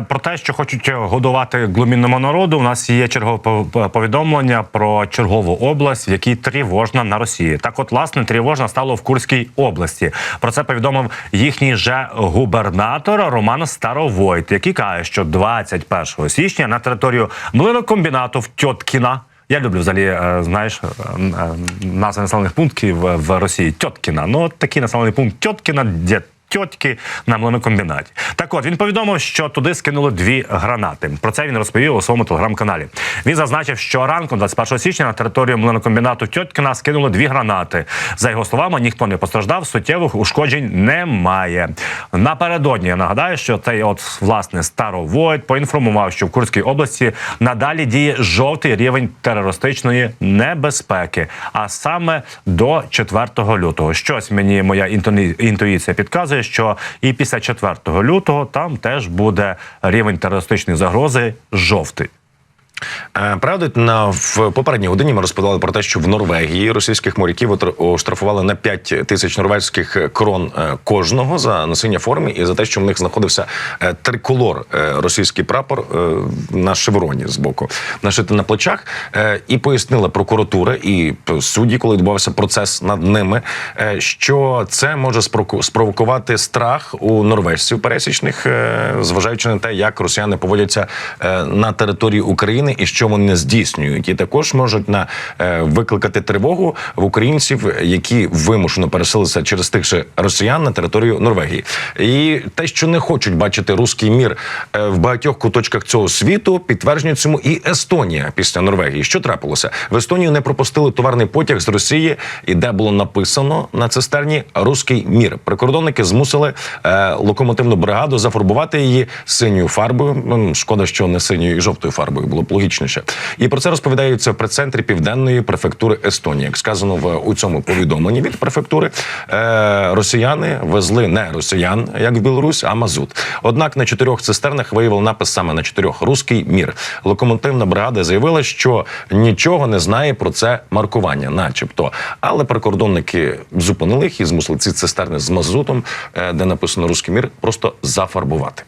Про те, що хочуть годувати глумінному народу, у нас є чергове повідомлення про чергову область, в якій тривожна на Росії. Так, от власне тривожна стало в Курській області. Про це повідомив їхній же губернатор Роман Старовойт, який каже, що 21 січня на територію млинокомбінату в Тьоткіна. Я люблю взагалі, е, знаєш, е, е, назви населених пунктів в Росії. Тьоткіна. Ну, от такий населений пункт Тьоткіна, де тьотки на млинокомбінаті. Так от він повідомив, що туди скинули дві гранати. Про це він розповів у своєму телеграм-каналі. Він зазначив, що ранком 21 січня на територію млинокомбінату Тьоткіна скинули дві гранати. За його словами, ніхто не постраждав, суттєвих ушкоджень немає. Напередодні я нагадаю, що цей от власне Старовойт поінформував, що в Курській області надалі діє жовтий рівень терористичної небезпеки, а саме до 4 лютого. Щось мені моя інтуїція підказує, що і після 4 лютого там теж буде рівень терористичної загрози жовтий. Е, Правда, на в попередній годині ми розповідали про те, що в Норвегії російських моряків оштрафували на 5 тисяч норвезьких крон е, кожного за носіння форми і за те, що в них знаходився е, триколор, російський прапор на шевроні з боку, нашити на плечах. І пояснила прокуратура і судді, коли відбувався процес над ними, що це може спровокувати страх у норвежців пересічних, зважаючи на те, як росіяни поводяться на території України і що вони здійснюють, і також можуть на е, викликати тривогу в українців, які вимушено переселилися через тих же росіян на територію Норвегії. І те, що не хочуть бачити руський мір е, в багатьох куточках цього світу, підтверджує цьому і Естонія після Норвегії. Що трапилося? В Естонію не пропустили товарний потяг з Росії, і де було написано на цистерні Руський мір. Прикордонники змусили е, локомотивну бригаду зафарбувати її синьою фарбою. Шкода, що не синьою і жовтою фарбою було б логічніше. І про це розповідається в прес-центрі південної префектури Естонії. Як сказано в у цьому повідомленні від префектури, е, росіяни везли не росіян, як в Білорусь, а мазут. Однак на чотирьох цистернах виявили напис саме на чотирьох руський мір. Локомотивна бригада заявила, що нічого не знає про це маркування, начебто. Але прикордонники зупинили їх і змусили ці цистерни з мазутом, е, де написано руський мір, просто зафарбувати.